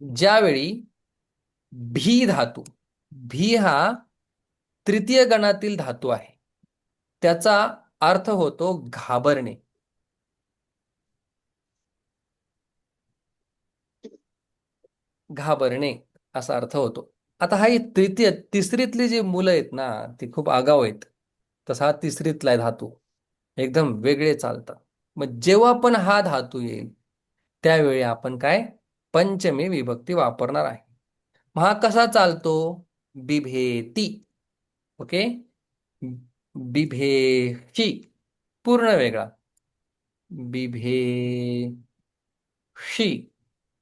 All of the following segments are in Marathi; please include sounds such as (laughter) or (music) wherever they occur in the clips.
ज्यावेळी भी धातू भी हा तृतीय गणातील धातू आहे. त्याचा अर्थ होतो घाबरणे. घाबरणे असा अर्थ होतो. आता हा तृतीय तिसरीतली जी मुलं आहेत ना ती खूप आगाव आहेत. तसा हा तिसरीतला आहे धातू एकदम वेगळे चालतात. मग जेव्हा पण हा धातू येईल त्यावेळी आपण काय? पंचमी विभक्ती वापरणार आहे. महा कसा चालतो? बिभेती. ओके? बिभेशी पूर्ण वेगळा. बिभेशी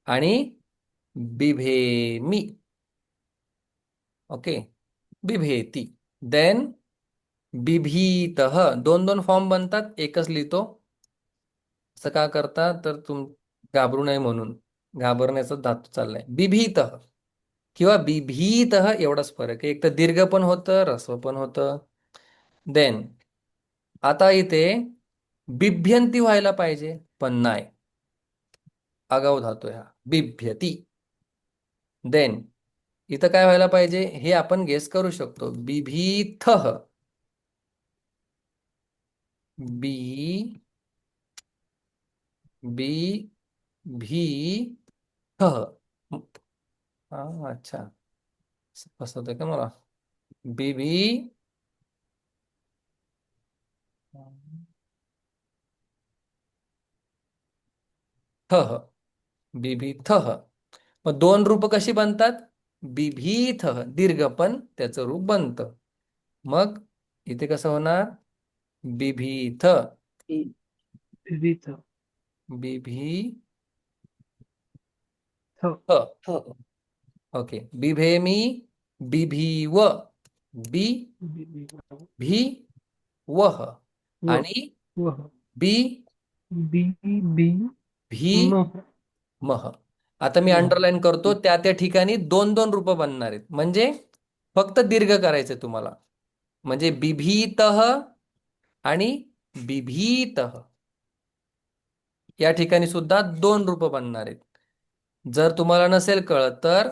आणि बिभेमी. ओके? बिभेती. देन बिभीत. दोन दोन फॉर्म बनतात. एकच लिहितो. असं का करता? तर तुम घाबरू नये म्हणून. घाबरण्याचा धातू चाललाय. बिभीत किंवा बिभीत एवढाच फरक आहे. एक तर दीर्घ पण होतं रस्व पण होतं. देन आता इथे बिभ्यंती व्हायला पाहिजे पण नाही. आगाऊ धातू हा. बिभ्यती. देन इथं काय व्हायला पाहिजे हे आपण गेस करू शकतो. बिभीथ बी बी भी अच्छा. होतं का मला? बी भी थ. बिभीथ मग दोन रूप कशी बनतात? बिभीथ दीर्घ पण त्याचं रूप बनतं. मग इथे कसं होणार? बिभीथ विविध बिभी थ थ ओके. बिभेमी बिभीव बी भी वह व आणि बी बी बी भी मह. आता मी. अंडरलाईन करतो त्या त्या ठिकाणी दोन दोन रूप बनणार आहेत. म्हणजे फक्त दीर्घ करायचे तुम्हाला. म्हणजे बिभीत आणि बिभीत. या ठिकाणी सुद्धा दोन रूप बनणार आहेत. जर तुम्हाला नसेल कळत तर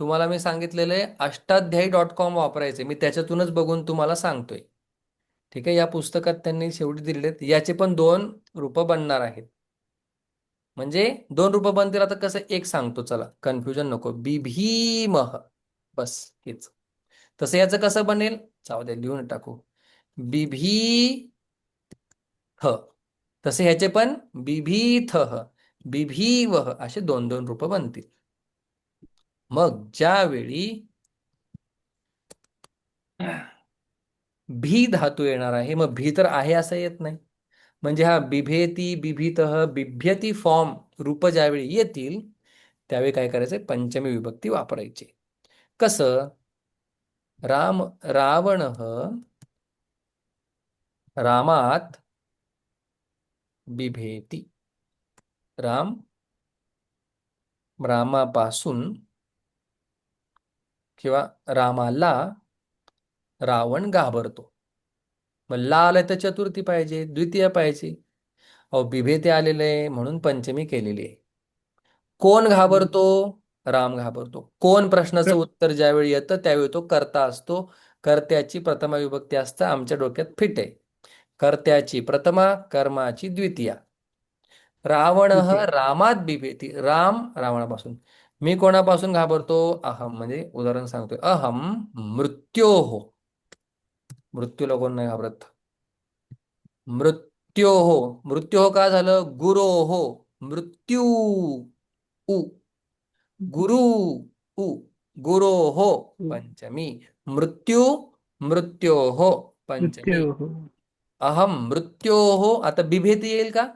तुम्हाला मी सांगितलेलं आहे अष्टाध्यायी डॉट कॉम वापरायचे. मी त्याच्यातूनच बघून तुम्हाला सांगतोय. ठीक आहे? या पुस्तकात त्यांनी शेवटी दिलेले याचे पण दोन रूप बनणार आहेत. म्हणजे दोन रूप बनतील. आता कसं एक सांगतो चला. कन्फ्युजन नको. बिभीमह. बस हेच. तसं याचं कसं बनेल? जाऊ दे लिहून टाकू. बिभी ह तसे ह्याचे पण बिभीथ बिभीवह असे दोन दोन रूप बनतील. मग ज्यावेळी भी धातू येणार आहे मग भी तर आहे असं येत नाही. म्हणजे हा बिभेती बिभीत बिभ्यती फॉर्म रूप ज्यावेळी येतील त्यावेळी काय करायचं पंचमी विभक्ती वापरायची. कसं? राम रावण रामात बिभेती. राम रामापासून किंवा रामाला रावण घाबरतो. मग ला आलं तर चतुर्थी पाहिजे द्वितीय पाहिजे. अहो बिभेते आलेले आहे म्हणून पंचमी केलेली आहे. कोण घाबरतो? राम घाबरतो. कोण प्रश्नाचं उत्तर ज्यावेळी येतं त्यावेळी तो कर्ता असतो. कर्त्याची प्रथमा विभक्ती असतं आमच्या डोक्यात फिट आहे. कर्त्याची प्रथमा कर्माची द्वितीया. रावण. रामात बिभेती. राम रावणापासून. मी कोणापासून घाबरतो? अहम. म्हणजे उदाहरण सांगतोय. अहम मृत्योहो मृत्यूला कोण नाही घाबरत? मृत्योहो मृत्योहो का झालं? गुरोहो मृत्यू. उ. गुरु. उ. गुरोहो उ. पंचमी. मृत्यू. मृत्योहो पंचमी. मृत्योः. अहम मृत्योहो आता बिभेती येईल का?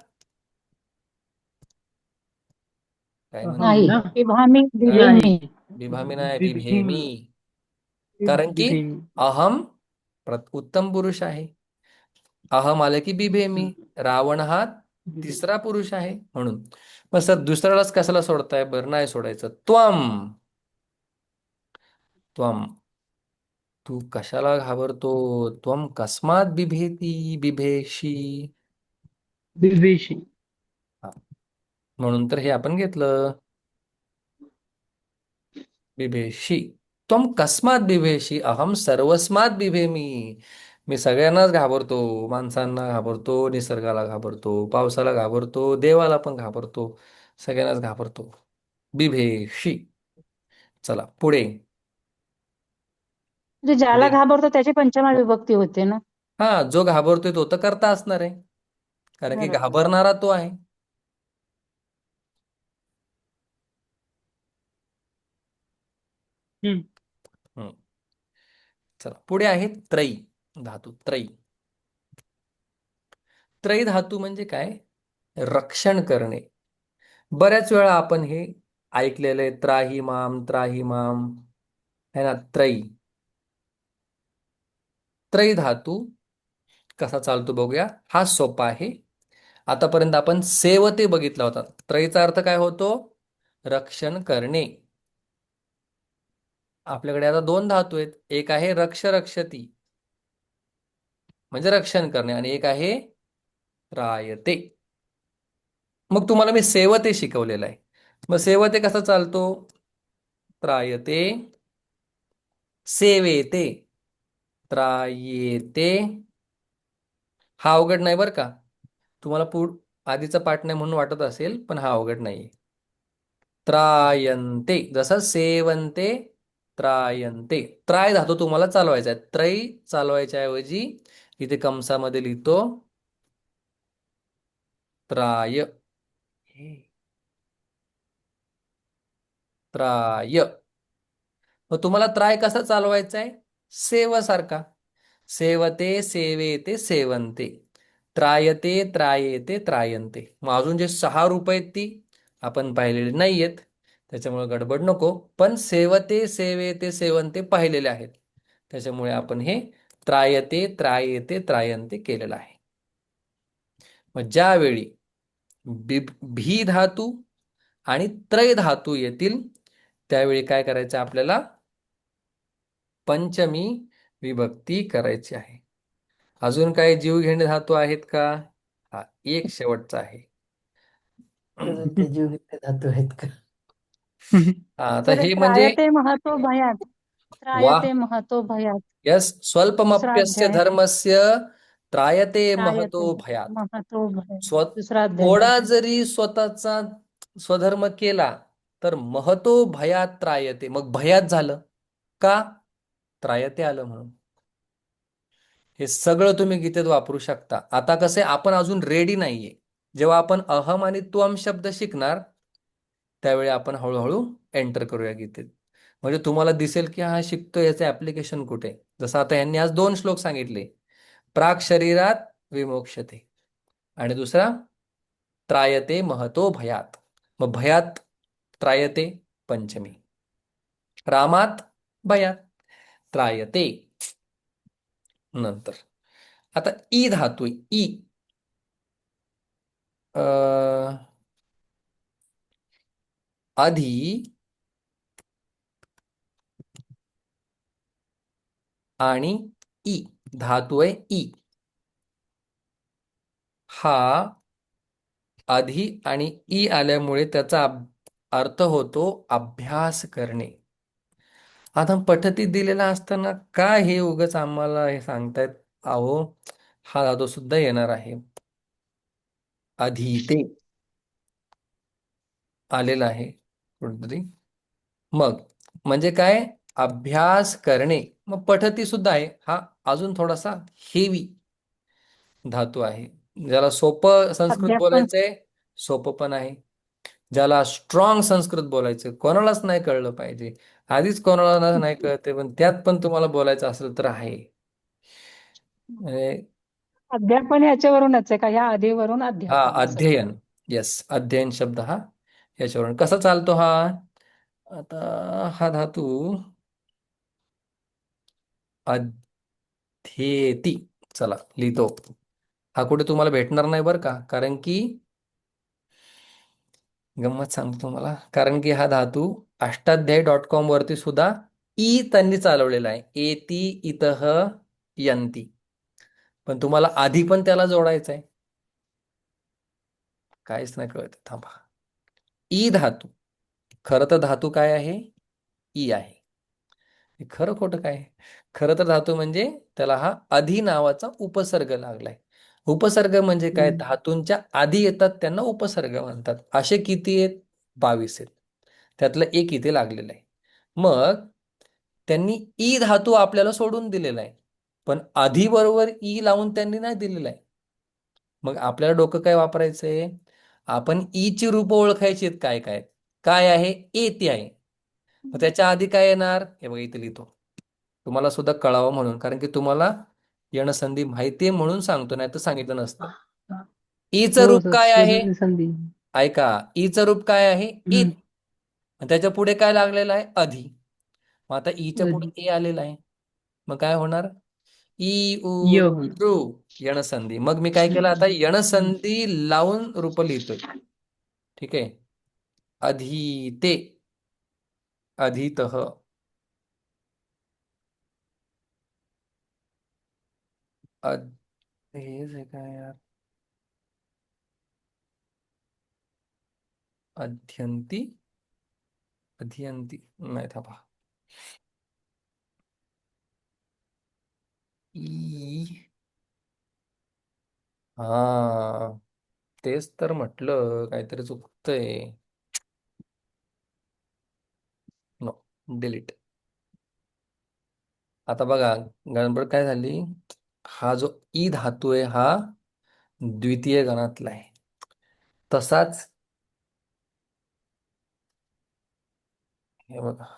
काय नाही? बिभामी बिभेमी. नाही. बिभामी नाही बिभेमी. बिभेमी. कारण की. अहम उत्तम पुरुष आहे. अहम आलं की बिभेमी. रावण हा. तिसरा पुरुष आहे म्हणून. मग सर दुसऱ्यालाच कशाला सोडताय? बरं नाही सोडायचं. त्वम त्वम तू कशाला घाबरतो? त्वम कस्मात बिभेती बिभेशी बिभेशी म्हणून तर हे आपण घेतलं. बिभेशी त्वम कस्मात बिभेशी अहम सर्वस्मात बिभेमी. मी सगळ्यांनाच घाबरतो माणसांना घाबरतो निसर्गाला घाबरतो पावसाला घाबरतो देवाला पण घाबरतो सगळ्यांनाच घाबरतो. बिभेशी चला पुढे. म्हणजे ज्याला घाबरतो त्याची पंचमा विभक्ती होते ना? हा जो घाबरतोय तो तर करता असणार आहे. कारण की घाबरणारा तो आहे. हम्म. हम्म. चला पुढे आहे त्रयी धातू त्रयी. त्रयी धातू म्हणजे काय? रक्षण करणे. बऱ्याच वेळा आपण हे ऐकलेलं आहे त्राहिमाम त्राहिमाम है ना त्रयी. त्रयी धातू कसा चालतो बघूया. हा सोपा आहे. आतापर्यंत आपण सेवते बघितला होता. त्रयीचा अर्थ काय होतो? रक्षण करणे. आपल्याकडे आता दोन धातू आहेत. एक आहे रक्ष रक्षती. म्हणजे रक्षण करणे आणि एक आहे रायते. मग तुम्हाला मी सेवते शिकवलेलं आहे. मग सेवते कसा चालतो? त्रायते सेवेते त्रायेते. हा अवघड नाही बरं का? तुम्हाला पुढ आधीचा पाठ नाही म्हणून वाटत असेल पण हा अवघड नाही त्रायंते जसं सेवंते त्रायंते त्राय धातू तुम्हाला चालवायचा आहे. त्रय चालवायच्या ऐवजी इथे कंसामध्ये लिहितो त्राय. त्राय. मग तुम्हाला त्राय कसा चालवायचा आहे? सेवसारखा. सेवते सेवेते सेवंते. त्रायते त्रायेते त्रायंते. मग अजून जे सहा रूप आहेत ती आपण पाहिलेले नाही आहेत त्याच्यामुळे गडबड नको. पण सेवते सेवेते सेवंते पाहिलेले आहेत. त्याच्यामुळे आपण हे त्रायते त्रायते त्रायंते केलेलं आहे. मग ज्यावेळी भी धातू आणि त्रय धातू येतील त्यावेळी काय करायचं आपल्याला? पंचमी विभक्ती करायची आहे. अजून काही जीव घेणे धातू आहेत का? हा एक शेवटचा आहे. ते धातू आहेत का? (laughs) हा, आता तर हे म्हणजे त्रायते महतो भयात. वा. त्रायते महतो भयात. यस स्वल्पमप्यस्य धर्मस्य त्रायते महतो त्रायते भयात. महतो भयात. स्व दुसरा अध्याय थोडा जरी स्वतःचा स्वधर्म केला तर महतो भयात त्रायते मग भयात झालं. का? त्रायते आलं म्हणून. हे सगळं तुम्ही गीतेत वापरू शकता. आता कसे आपण अजून रेडी नाहीये. जेव्हा आपण अहम आणि त्वम शब्द शिकणार त्यावेळी आपण हळूहळू एंटर करूया गीतेत. म्हणजे तुम्हाला दिसेल की हा शिकतोय याचं ऍप्लिकेशन कुठे? जसं आता यांनी आज दोन श्लोक सांगितले. प्राक शरीरात विमोक्षते. आणि दुसरा त्रायते महतो भयात. मग भयात त्रायते पंचमी. रामात भयात त्रायते नंतर. आता ई धातू ई. आधी आणि ई धातू आहे ई. हा आधी आणि ई आल्यामुळे त्याचा अर्थ होतो अभ्यास करणे. आता पठती दिलेला असताना का हे उगाच आम्हाला हे सांगतायत? अहो हा धातू सुद्धा येणार आहे. अधीते आलेला आहे. कुठेतरी मग म्हणजे काय? अभ्यास करणे. मग पठती सुद्धा आहे. हा अजून थोडासा हेवी धातू आहे. ज्याला सोपं संस्कृत बोलायचंय सोपं पण आहे. ज्याला स्ट्रॉंग संस्कृत बोलायचं कोणालाच नाही कळलं पाहिजे. आधीच कोणाला नाही (laughs) कळते पण त्यात पण तुम्हाला बोलायचं असेल तर आहे. म्हणजे अध्यापन याच्यावरूनच आहे का? या आधीवरून हा अध्ययन. येस अध्ययन शब्द हा याच्यावरून. कसा चालतो हा? आता हा धातू अध्येती चला लिहितो. हा कुठे तुम्हाला भेटणार नाही बरं का? कारण की गंमत सांगतो तुम्हाला. कारण की हा धातू अष्टाध्यायी डॉट कॉम वरती सुद्धा ई त्यांनी चालवलेला आहे. एती इतः यंती. पण तुम्हाला आधी पण त्याला जोडायचं आहे काहीच नाही कळत. थांबा. ई धातू. खरं तर धातू काय आहे? ई आहे. हे खरं खोटं काय खरं तर धातू म्हणजे त्याला हा अधि नावाचा उपसर्ग लागलाय. उपसर्ग म्हणजे काय. धातूंच्या आधी येतात त्यांना उपसर्ग म्हणतात. असे किती आहेत? बावीस आहेत. त्यातलं एक इथे लागलेलं आहे. मग त्यांनी ई धातू आपल्याला सोडून दिलेला आहे. पण आधी बरोबर ई लावून त्यांनी नाही दिलेला आहे. मग आपल्याला डोकं काय वापरायचंय? आपण ई ची रूप ओळखायची आहेत काय काय? काय आहे? ए ती आहे. मग त्याच्या आधी काय येणार? हे बघा इथे लिहितो. तुम्हाला सुद्धा कळावं म्हणून कारण की तुम्हाला यणसंधी माहितीये म्हणून सांगतो नाही तर सांगितलं नसतं. हा. ईचं हो रूप सर काय आहे? संधी. ऐका ईचं रूप काय आहे? ई. त्याच्या पुढे काय लागलेलं आहे? अधि. मग आता ईच्या पुढे. ए आलेला आहे. मग काय होणार? ई उ य. होणार. ऋ यणसंधी. मग मी काय केलं आता? यणसंधी लावून रूप लिहितोय. ठीक आहे? अधीते. अधीतः. अध हेच आहे काय यार? अध्यंती? अध्यंती. नाही थांबा. ई. हा. तेच तर म्हटलं काहीतरी चुकतंय. No delete. आता बघा गडबड काय झाली? हा जो ई धातू आहे हा द्वितीय गणातला आहे. तसाच हे बघा.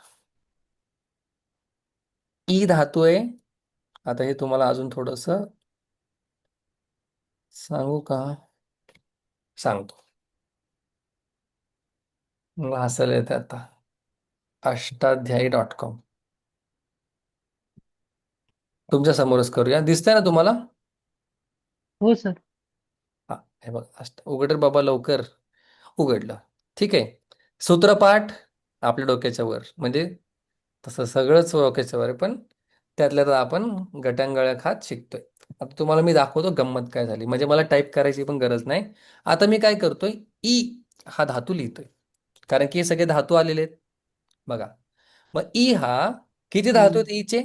ई धातू आहे आता हे तुम्हाला अजून थोडस सांगू का? सांगतो. हसायला येते आता. Ashtadhyayi dot com. तुमच्या समोरच करूया. दिसतंय ना तुम्हाला? हो सर. हा हे बघ. अष्ट उघड बाबा लवकर. उघडलं. ठीक आहे. सूत्रपाठ आपल्या डोक्याच्या वर. म्हणजे तसं सगळंच डोक्याच्या वर पण त्यातल्या त्यात आपण गटांगळ्या खात शिकतोय. आता तुम्हाला मी दाखवतो गंमत काय झाली. म्हणजे मला टाईप करायची पण गरज नाही. आता मी काय करतोय? ई हा धातू लिहितोय. कारण की हे सगळे धातू आलेले आहेत. बघा. मग ई हा किती धातू आहेत ईचे?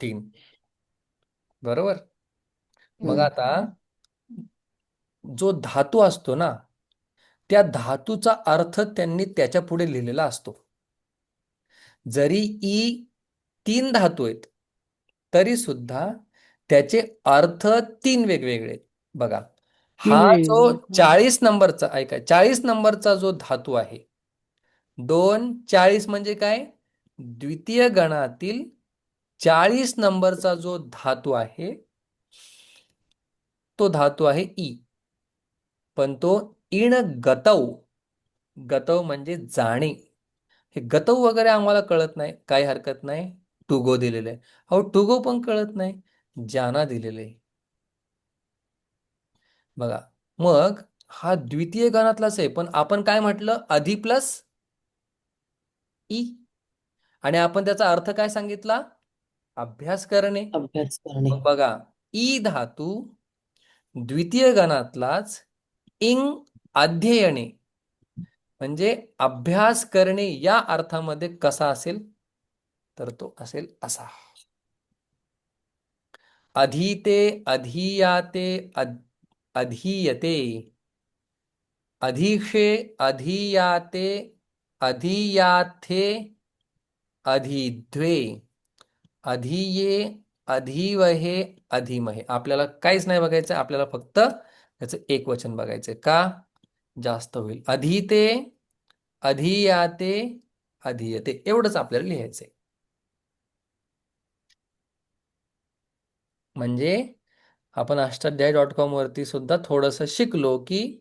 तीन. बरोबर? मग. आता जो धातू असतो ना त्या धातूचा अर्थ त्यांनी त्याच्या पुढे लिहिलेला असतो. जरी ई तीन धातू आहेत तरी सुद्धा त्याचे अर्थ तीन वेगवेगळे आहेत. बघा हा जो. चाळीस नंबरचा ऐका चाळीस नंबरचा जो धातू आहे दोन चाळीस म्हणजे काय? द्वितीय गणातील चाळीस नंबरचा जो धातू आहे तो धातू आहे ई. पण तो इण गतव गतव म्हणजे जाणे. हे गतव वगैरे आम्हाला कळत नाही काही हरकत नाही. टुगो दिलेलं. आहे अहो टुगो पण कळत नाही. जाना दिलेलं. आहे बघा मग हा द्वितीय गणातलाच आहे. पण आपण काय म्हटलं? अधि प्लस ई. आणि आपण त्याचा अर्थ काय सांगितला? अभ्यास करणे. अभ्यास करणे. बघा ई धातू द्वितीय गणातलाच इंग अध्ययने. म्हणजे अभ्यास करणे या अर्थामध्ये कसा असेल? तर तो असेल असा. अधीते अधीयाते अधीयते. अधीक्षे अधीयाते अधीयाथे अधिद्वे अधिये अधिवहे अधिमहे. आपल्याला काहीच नाही बघायचं आपल्याला फक्त त्याचं एक वचन बघायचंय. का? जास्त होईल. अधीते अधियाते अधियते. एवढंच आपल्याला लिहायचंय. म्हणजे आपण अष्टाध्याय डॉट कॉम वरती सुद्धा थोडंसं शिकलो की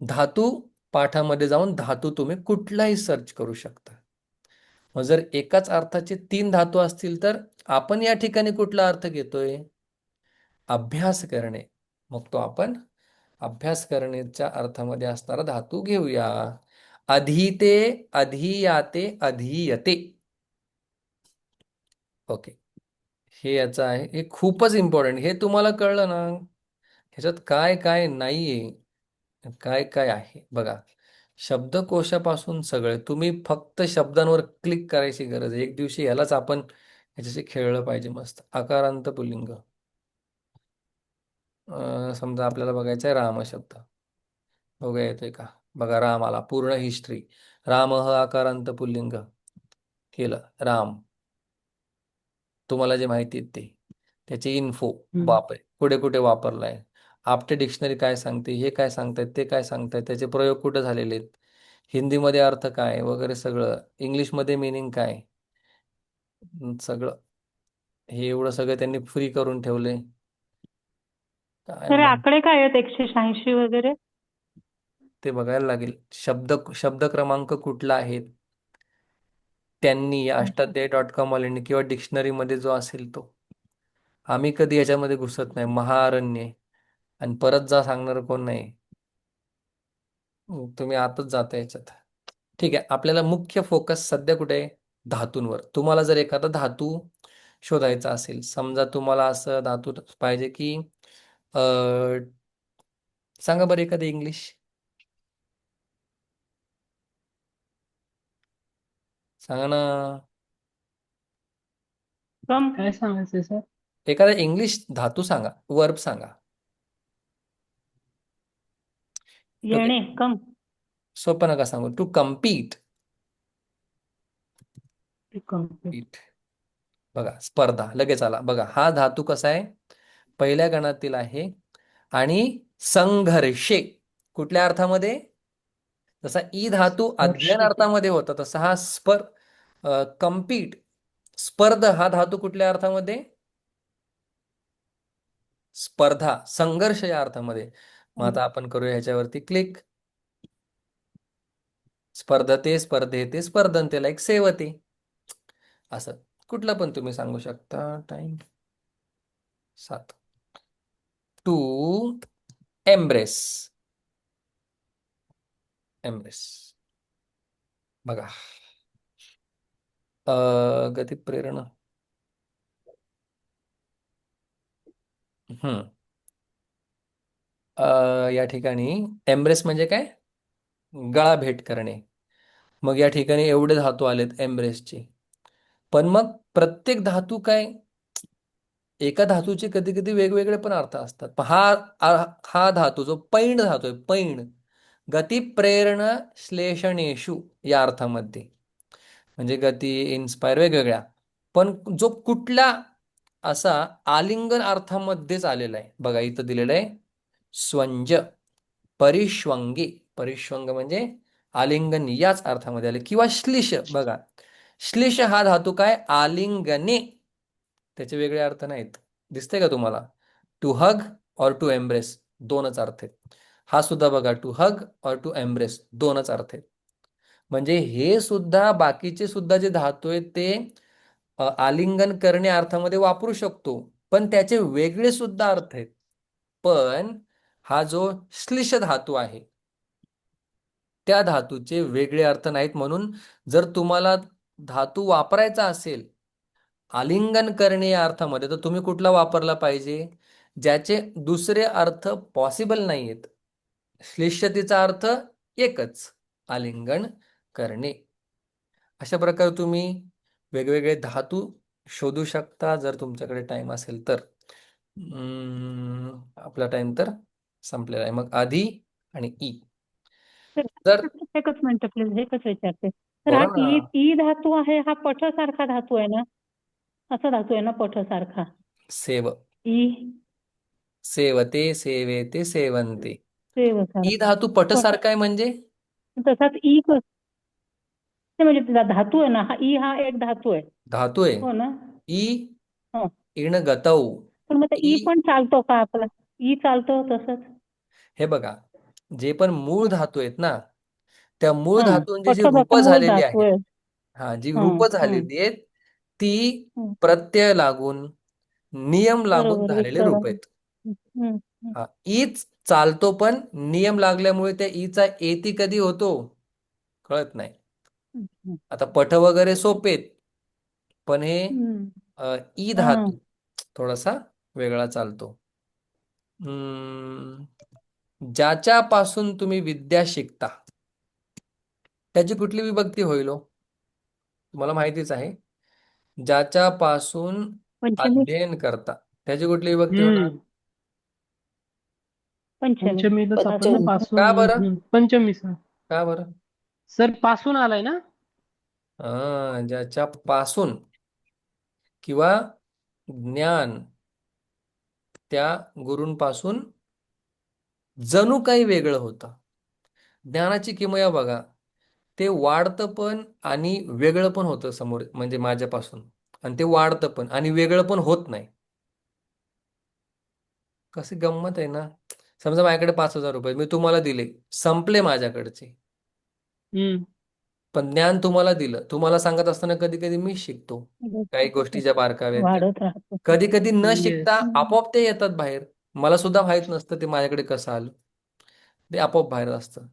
धातू पाठामध्ये जाऊन धातू तुम्ही कुठलाही सर्च करू शकता. मग जर एकाच अर्थाचे तीन धातू असतील तर आपण या ठिकाणी कुठला अर्थ घेतोय? अभ्यास करणे. मग तो आपण अभ्यास करण्याच्या अर्थामध्ये असणारा धातू घेऊया. अधीते अधीयाते अधीयते. ओके. हे याचं आहे. हे खूपच इम्पॉर्टंट हे तुम्हाला कळलं ना? ह्याच्यात काय काय नाहीये. काय काय आहे? बघा. शब्दकोशापासून सगळे. तुम्ही फक्त शब्दांवर क्लिक करायची गरज आहे. एक दिवशी यालाच आपण ह्याच्याशी खेळलं पाहिजे मस्त. आकारांत पुल्लिंग. अं, समजा आपल्याला बघायचा आहे राम शब्द बघूया येतोय का? बघा राम आला पूर्ण हिस्ट्री राम ह आकारांत पुल्लिंग केलं. राम. तुम्हाला जे माहिती आहे ते. त्याची इन्फो हम्म. बापरे कुठे कुठे वापरलाय? आपटे डिक्शनरी काय सांगते? हे काय सांगतायत? ते काय सांगतायत? त्याचे प्रयोग कुठे झालेले आहेत? हिंदीमध्ये अर्थ काय? वगैरे सगळं. इंग्लिशमध्ये मिनिंग काय? सगळं. हे एवढं सगळं त्यांनी फ्री करून ठेवले काय तर आकडे काय आहेत? एकशे शहाऐंशी वगैरे? ते बघायला लागेल. शब्द शब्द क्रमांक कुठला आहे? त्यांनी या अष्टाध्यायी डॉट कॉम वाल्यांनी किंवा डिक्शनरीमध्ये जो असेल तो. आम्ही कधी याच्यामध्ये घुसत नाही. महाअरण्य आहे. आणि परत जा सांगणार कोण नाही. तुम्ही आतच जाता याच्यात. ठीक आहे. आपल्याला मुख्य फोकस सध्या कुठे आहे? धातूंवर. तुम्हाला जर एखादा धातू शोधायचा असेल समजा तुम्हाला असं धातू पाहिजे की अं, सांगा बरं एखादं इंग्लिश सांगा ना. कम काय सर एखादा इंग्लिश धातू सांगा वर्ब सांगा. येणे कम सोपं नका सांगू टू कम्पीट कंप्लीट बघा स्पर्धा लगेच आला. बघा हा धातू कसा आहे? पहिल्या गणातील आहे. आणि संघर्षे कुठल्या अर्थामध्ये? जसा ई धातू अध्ययन. अर्थामध्ये होता तसा हा स्पर कम्पीट स्पर्ध हा धातू कुठल्या अर्थामध्ये? स्पर्धा संघर्ष या अर्थामध्ये. मग आता आपण करूया ह्याच्यावरती क्लिक स्पर्धते स्पर्धेते स्पर्धनतेला एक सेवते. असं. कुठलं पण तुम्ही सांगू शकता. टाइम सात. टू एम्ब्रेस एम्ब्रेस बघा. अ, गती प्रेरणा. हम्म या ठिकाणी एम्ब्रेस म्हणजे काय? गळा भेट करणे. मग या ठिकाणी एवढे धातू आलेत एम्ब्रेसचे पण मग प्रत्येक धातू काय? एका धातूचे कधी कधी वेगवेगळे पण अर्थ असतात. हा हा धातू जो पैण धातू आहे पैण गती प्रेरण श्लेषणेषु या अर्थामध्ये. म्हणजे गती इन्स्पायर वेगवेगळ्या. पण जो कुठला असा आलिंगन अर्थामध्येच आलेला आहे. बघा इथं दिलेलं आहे स्वंज परिष्वंगी परिष्वंग म्हणजे आलिंगन याच अर्थामध्ये आले. किंवा श्लिष बघा. श्लिष हा धातू काय? आलिंगने त्याचे वेगळे अर्थ नाहीत. दिसते का तुम्हाला? टू हग और टू एम्ब्रेस दोनच अर्थ आहेत. हा सुद्धा बघा टू हग और टू एम्ब्रेस दोनच अर्थ आहेत. म्हणजे हे सुद्धा बाकीचे सुद्धा जे धातू आहेत ते आलिंगन करणे अर्थामध्ये वापरू शकतो. पण त्याचे वेगळे सुद्धा अर्थ आहेत. पण हा जो श्लिष धातू आहे त्या धातूचे वेगळे अर्थ नाहीत म्हणून जर तुम्हाला धातू वापरायचा असेल आलिंगन करणे या अर्थामध्ये तर तुम्ही कुठला वापरला पाहिजे? ज्याचे दुसरे अर्थ पॉसिबल नाही आहेत श्लिष्यतेचा अर्थ एकच आलिंगन करणे. अशा प्रकारे तुम्ही वेगवेगळे धातू शोधू शकता जर तुमच्याकडे टाइम असेल तर. आपला टाइम तर संपलेला आहे. मग आधी आणि ई. जर एकच मिनिट प्लीज एकच विचारते? तर हा. ई धातू आहे हा पठसारखा धातू आहे ना? असा धातू आहे ना पठसारखा. सेव. ई सेवते सेवेते सेवंते ई धातू पटसारखा आहे म्हणजे? तसाच ई कस म्हणजे धातू आहे ना हा ई हा एक धातू आहे. धातू आहे. हो ना? ई हो. इण गतौ पण मग ई पण चालतो का आपला? ई चालतो तसंच. हे बघा जे पण मूळ धातू आहेत ना त्या मूळ धातूंची जी पठ रूप झालेली आहेत. आहे. हा जी रूप. झालेली आहेत ती. प्रत्यय लागून नियम लागून झालेले. रूप आहेत. हा ईच चालतो पण नियम लागल्यामुळे त्या ईचा एती कधी होतो कळत नाही आता पठ वगैरे सोपेत पण हे ई. धातू थोडासा वेगळा चालतो ज्याच्यापासून तुम्ही विद्या शिकता त्याची कुठली विभक्ती होईल हो तुम्हाला माहितीच आहे ज्याच्यापासून पंचमी. अध्ययन करता. त्याची कुठली विभक्ती होणार? हम्म. पंचमी. पंचमीला सापडलं पंचमी. पासून का बरं? हम्म, पंचमी सर. का बरं? सरपासून आलाय ना? हा ज्याच्यापासून किंवा ज्ञान त्या गुरूंपासून जणू काही वेगळं होतं. ज्ञानाची किमया बघा. ते वाढतं पण आणि वेगळं पण होतं समोर म्हणजे माझ्यापासून. आणि ते वाढतं पण आणि वेगळं पण होत नाही. कशी गंमत आहे ना. समजा माझ्याकडे पाच हजार रुपये मी तुम्हाला दिले संपले माझ्याकडचे. पण ज्ञान तुम्हाला दिलं तुम्हाला सांगत असताना कधी कधी मी शिकतो. काही बारकाव्या त्या. वाढत राहतो. कधी कधी न Yes. शिकता आपोआप ते येतात बाहेर. मला सुद्धा माहीत नसतं ते माझ्याकडे कसं आलं. ते आपोआप बाहेर असतं.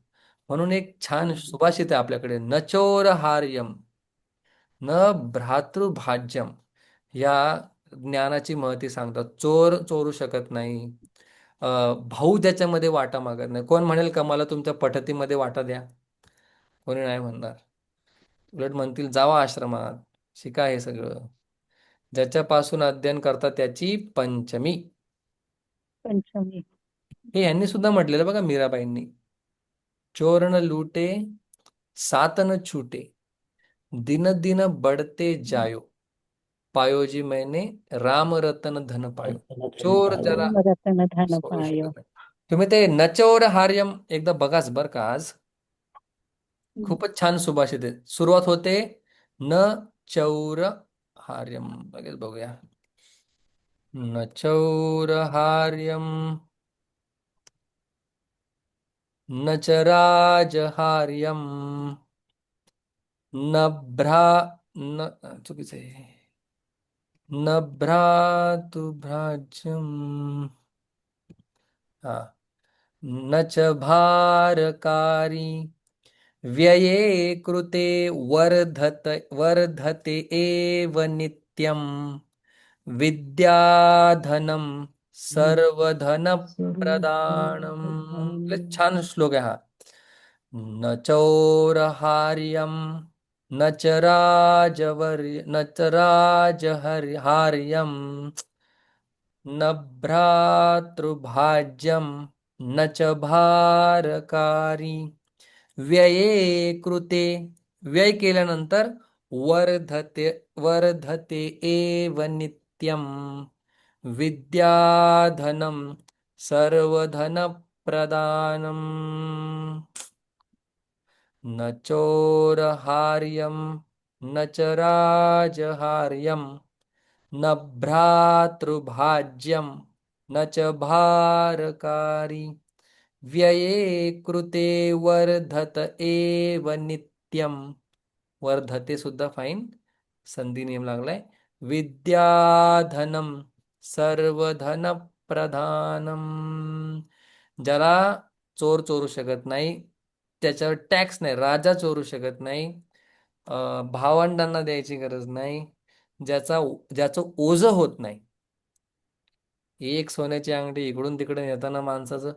म्हणून एक छान सुभाषित आहे आपल्याकडे. न चोरहार्यम न भ्रातृभाज्यम या ज्ञानाची महती सांगतात. चोर चोरू शकत नाही. अं, भाऊ त्याच्यामध्ये वाटा मागत नाही. कोण म्हणेल का मला तुमच्या पठतीमध्ये वाटा द्या. कोणी नाही म्हणणार. उलट म्हणतील जावा आश्रमात शिका हे सगळं. ज्याच्यापासून अध्ययन करता त्याची पंचमी. पंचमी. हे यांनी सुद्धा म्हटलेलं बघा मीराबाईंनी. चोर न लूटे सात न छूटे दिन दिन बढ़ते जायो। पायो जी मैंने राम रतन धन पायो। चोर जरा. तुम्ही ते नचौर हार्यम एकदा बघाच बर का आज? खूपच छान सुभाषित आहे सुरुवात होते न चौर हार्यम. लगेच बघूया. न चौर हार्यम न च राजहार्यम न भ्रा न चुकीचं आहे. न भ्रातुभ्राज्यम हा. न च भारकारी व्यये कृते वर्धत वर्धते एव नित्यं विद्याधनम सर्वधनप्रदानं। प्रदान छान श्लोक आहे हा. न चौरहार्यं न च राजवर्य न च राजहार्यं न भ्रातृभाज्यम न च भारकारी। व्यये कृते व्यय केल्यानंतर वर्धते वर्धते एव नित्यं विद्याधनं सर्वधनप्रदानं न चोरहार्यं न च राजहार्यं न भ्रातृभाज्यं न च भारकारी। व्यये कृते वर्धत एव नित्यं वर्धते सुद्धा फाईन संधी नियम लागलाय. विद्याधनम सर्वधनप्रधानं. ज्याला चोर चोरू शकत नाही त्याच्यावर टॅक्स नाही राजा चोरू शकत नाही भावंडांना द्यायची गरज नाही ज्याचा ज्याचं ओझं होत नाही. एक सोन्याची अंगठी इकडून तिकडे येताना माणसाचं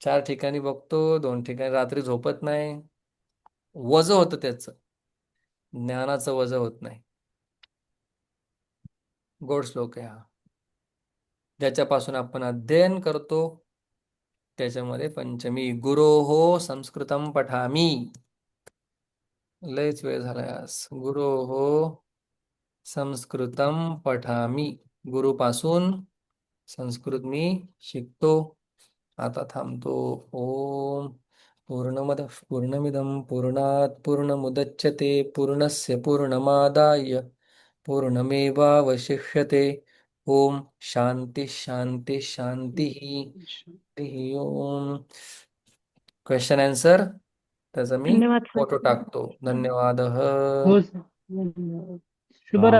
चार ठिकाणी बघतो दोन ठिकाणी रात्री झोपत नाही. वजं होतं त्याचं. ज्ञानाचं वजं होत नाही. गोड श्लोक आहे हा. ज्याच्यापासून आपण अध्ययन करतो त्याच्यामध्ये पंचमी गुरोहो संस्कृतम पठामी. लयच वेळ झालाय गुरो हो संस्कृतम पठामी. गुरुपासून संस्कृत मी शिकतो. आता थांबतो. ओम. पूर्णमद पूर्णमिदं पूर्णात् पूर्णमुदच्यते पूर्णस्य पूर्णमादाय. पूर्णमेवावशिष्यते. ओम शांती शांती शांती हरि ओम। क्वेश्चन आन्सर त्याचा मी धन्यवाद फोटो टाकतो. धन्यवाद. हो धन्यवाद. शुभरात्री.